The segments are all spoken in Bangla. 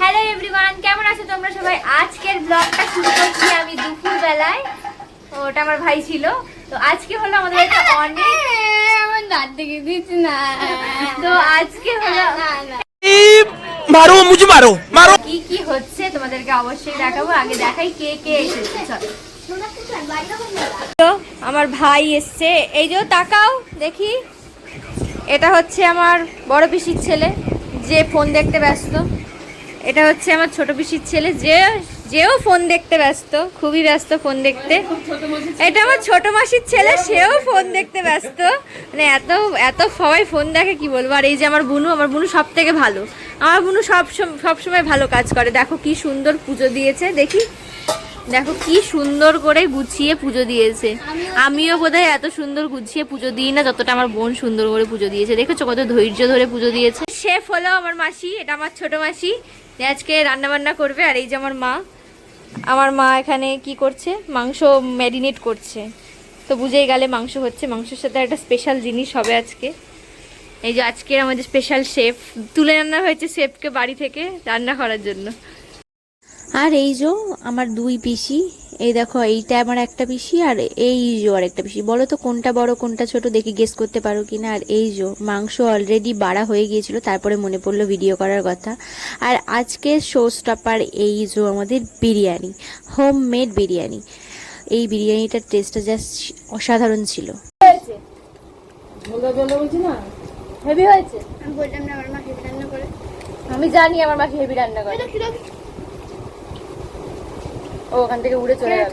হ্যালো এভরিওয়ান কেমন আছো তোমরা সবাই? আজকের ব্লগটা শুরু করছি আমি দুপুর বেলায় ওটা আমার ভাই ছিল। তো আজকে হলো আমাদের একটা অনেক আমার দাঁত দেখে দিচ্ছি না। তো আজকে হলো মারো মুজি মারো মারো। কি কি হচ্ছে তোমাদেরকে অবশ্যই দেখাবো। আগে দেখাই কে কে এসেছে তো আমার ভাই এসছে। এই যে তাকাও দেখি। এটা হচ্ছে আমার বড় পিসির ছেলে। যে ফোন দেখতে ব্যস্ত, এটা হচ্ছে আমার ছোট পিসির ছেলে, যে, যেও ফোন দেখতে ব্যস্ত, খুবই ব্যস্ত ফোন দেখতে। এটা আমার ছোট মাসির ছেলে, সেও ফোন দেখতে ব্যস্ত। মানে এত এত সবাই ফোন দেখে, কি বলব? আর এই যে আমার বুনু আমার বুনু সব থেকে ভালো। আমার বুনু সব সম- সব সময় ভালো কাজ করে। দেখো কি সুন্দর পুজো দিয়েছে, দেখি। দেখো কি সুন্দর করে গুছিয়ে পুজো দিয়েছে। আমিও বোধহয় এত সুন্দর গুছিয়ে পুজো দিই না, যতটা আমার বোন সুন্দর করে পুজো দিয়েছে। দেখেছ কত ধৈর্য ধরে পুজো দিয়েছে। শেফ হলো আমার মাসি, এটা আমার ছোট মাসি। আজকে রান্না বান্না করবে, আর এই যে আমার মা। আমার মা এখানে কি করছে? মাংস ম্যারিনেট করছে। তো বুঝেই গেলে মাংস হচ্ছে। মাংসের সাথে একটা স্পেশাল জিনিস হবে আজকে। এই যে আজকের আমাদের স্পেশাল শেফ তুলে রান্না হয়েছে শেফকে বাড়ি থেকে রান্না করার জন্য। আর এই যে আমার দুই পিসি এই দেখো এইটা আমার একটা পিসি আর এই যে আর একটা পিসি। বলো তো কোনটা বড় কোনটা ছোট দেখি গেস করতে পারো কিনা? আর এই যে মাংস অলরেডি বাড়া হয়ে গিয়েছিল তারপরে মনে পড়ল ভিডিও করার কথা। আর আজকে শো স্টপার এই যে আমাদের বিরিয়ানি হোম মেড বিরিয়ানি। এই বিরিয়ানিটার টেস্টটা জাস্ট অসাধারণ ছিল। আমি বললাম না আমার মা খেতে রান্না করে। আমি জানি আমার মাকে হেভি রান্না করে। ও ওখান থেকে উড়ে চলে গেল।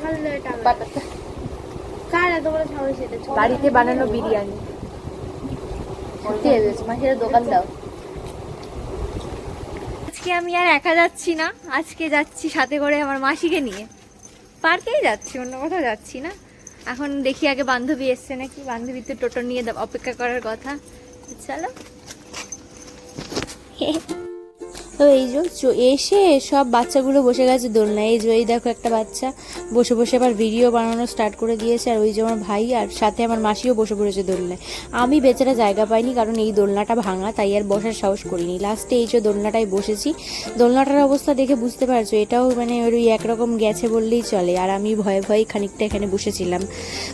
ছোট বাড়িতে বানানো বিরিয়ানি। সত্যি মাসির দোকান দাও। আজকে আমি আর একা যাচ্ছি না আজকে যাচ্ছি সাথে করে আমার মাসিকে নিয়ে। পার্কেই যাচ্ছি অন্য কোথাও যাচ্ছি না। এখন দেখি আগে বান্ধবী এসছে নাকি বান্ধবী তো টোটো নিয়ে অপেক্ষা করার কথা। চলো। তো এই যে এসে সব বাচ্চাগুলো বসে গেছে দোলনায় এই যে, এই দেখো একটা বাচ্চা বসে বসে আবার ভিডিও বানানো স্টার্ট করে দিয়েছে, আর ওই যে আমার ভাই আর সাথে আমার মাসিও বসে পড়েছে দোলনায়। আমি বেচারা জায়গা পাইনি, কারণ এই দোলনাটা ভাঙা, তাই আর বসার সাহস করিনি। লাস্টে এই যে দোলনাটায় বসেছি, দোলনাটার অবস্থা দেখে বুঝতে পারছ, এটাও মানে ওই একরকম গেছে বললেই চলে। আর আমি ভয়ে ভয়ে খানিকটা এখানে বসেছিলাম।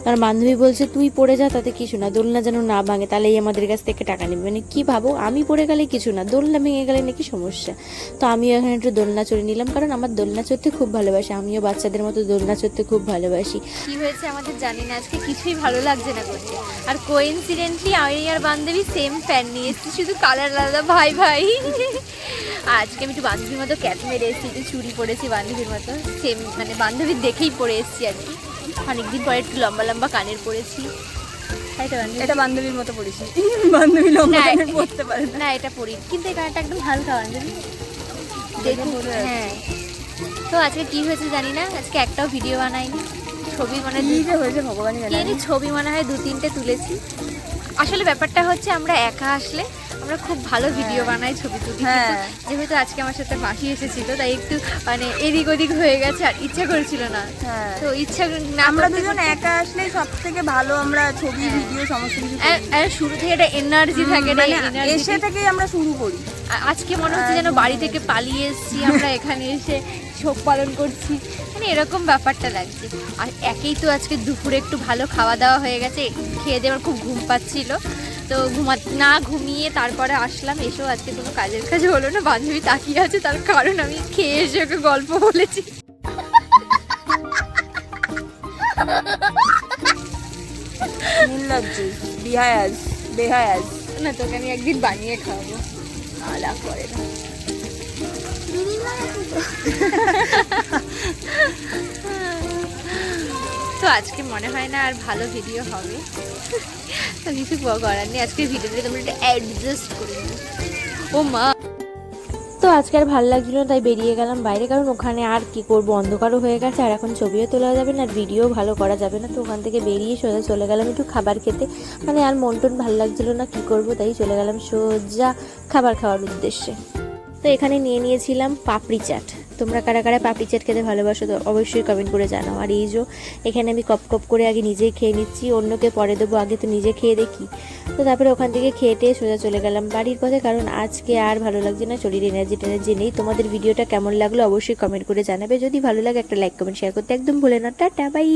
আমার বান্ধবী বলছে, তুই পড়ে যা, তাতে কিছু না। দোলনা যেন না ভাঙে, তাহলেই আমাদের কাছ থেকে টাকা নেবে। মানে কী ভাবো, আমি পড়ে গেলে কিছু না, দোলনা ভেঙে গেলে নাকি সমস্যা? তো আমিও এখানে একটু দোলনা চড়ে নিলাম, কারণ আমার দোলনা চড়তে খুব ভালোবাসি। আমিও বাচ্চাদের মতো দোলনা চড়তে খুব ভালোবাসি। কি হয়েছে আমাদের জানি না, আজকে কিছুই ভালো লাগছে না করতে। আর কোইন্সিডেন্টলি আমি আর বান্ধবী সেম প্যান্ট নিয়ে এসেছি, শুধু কালার আলাদা, ভাই ভাই। আজকে আমি একটু বান্ধবীর মতো ক্যাট মেরে এসেছি, একটু চুরি পরেছি বান্ধবীর মতো। সেম মানে বান্ধবীর দেখেই পরে এসেছি আর কি। অনেকদিন পরে একটু লম্বা লম্বা কানের পরেছি? এটা বান্ধবীর মতো বান্ধবী লম্বা পড়তে পারে না। এটা পড়ি কিন্তু এই গানটা একদম হালকা বান্ধবী। হ্যাঁ। তো আজকে কি হয়েছে জানি না আজকে একটাও ভিডিও বানাইনি। ছবি মানে হয়েছে ভগবানই জানে ছবি মনে হয় দু তিনটে তুলেছি। আসলে ব্যাপারটা হচ্ছে আমরা একা আসলে আমরা খুব ভালো ভিডিও বানাই ছবি তুলি হ্যাঁ। যেহেতু আজকে আমার সাথে মাসি এসেছিল তাই একটু মানে এদিক ওদিক হয়ে গেছে আর ইচ্ছা করছিল না। হ্যাঁ। তো ইচ্ছা না আমরা দুজন একা আসলেই সব থেকে ভালো আমরা ছবি হ্যাঁ। ভিডিও সমস্ত কিছু শুরু থেকে একটা এনার্জি থাকে না মানে এসে থেকেই আমরা শুরু করি। আজকে মনে হচ্ছে যেন বাড়ি থেকে পালিয়ে এসেছি আমরা এখানে এসে শোক পালন করছি। মানে এরকম ব্যাপারটা লাগছে। আর একেই তো আজকে দুপুরে একটু ভালো খাওয়া দাওয়া হয়ে গেছে খেয়ে দিয়ে আমার খুব ঘুম পাচ্ছিল। তো ঘুমা না ঘুমিয়ে তারপরে আসলাম এসেও আজকে কোনো কাজের কাজ হলো না বান্ধবী তাকিয়ে আছে তার কারণ আমি খেয়ে এসে ওকে গল্প বলেছি। নির্লজ্জ বিহায়াজ বেহায়াজ না তোকে আমি একদিন বানিয়ে খাওয়াবো। আলা করে না। তো আজকে মনে হয় না আর ভালো ভিডিও হবে। কিছু করার নেই, আজকের ভিডিওটা তোমরা একটু অ্যাডজাস্ট করে ও মা। তো আজকে আর ভালো লাগছিল না, তাই বেরিয়ে গেলাম বাইরে, কারণ ওখানে আর কি করব, অন্ধকারও হয়ে গেছে, আর এখন ছবিও তোলা যাবে না, আর ভিডিও ভালো করা যাবে না, তো ওখান থেকে বেরিয়ে সোজা চলে গেলাম একটু খাবার খেতে। মানে আর মন টন ভালো লাগছিল না, কি করব, তাই চলে গেলাম সোজা খাবার খাওয়ার উদ্দেশ্যে। তো এখানে নিয়ে নিয়েছিলাম পাপড়ি চাট। তোমরা কারা কারা পাপড়ি চাট খেতে ভালোবাসো তো অবশ্যই কমেন্ট করে জানাও। আর এই যে এখানে আমি কপ কপ করে আগে নিজেই খেয়ে নিচ্ছি, অন্যকে পরে দেবো, আগে তো নিজে খেয়ে দেখি। তো তারপরে ওখান থেকে খেয়ে টেয়ে সোজা চলে গেলাম বাড়ির পথে, কারণ আজকে আর ভালো লাগছে না, শরীরে এনার্জি টেনার্জি নেই। তোমাদের ভিডিওটা কেমন লাগল অবশ্যই কমেন্ট করে জানাবে। যদি ভালো লাগে একটা লাইক কমেন্ট শেয়ার করতে একদম ভুলে না। Tata bye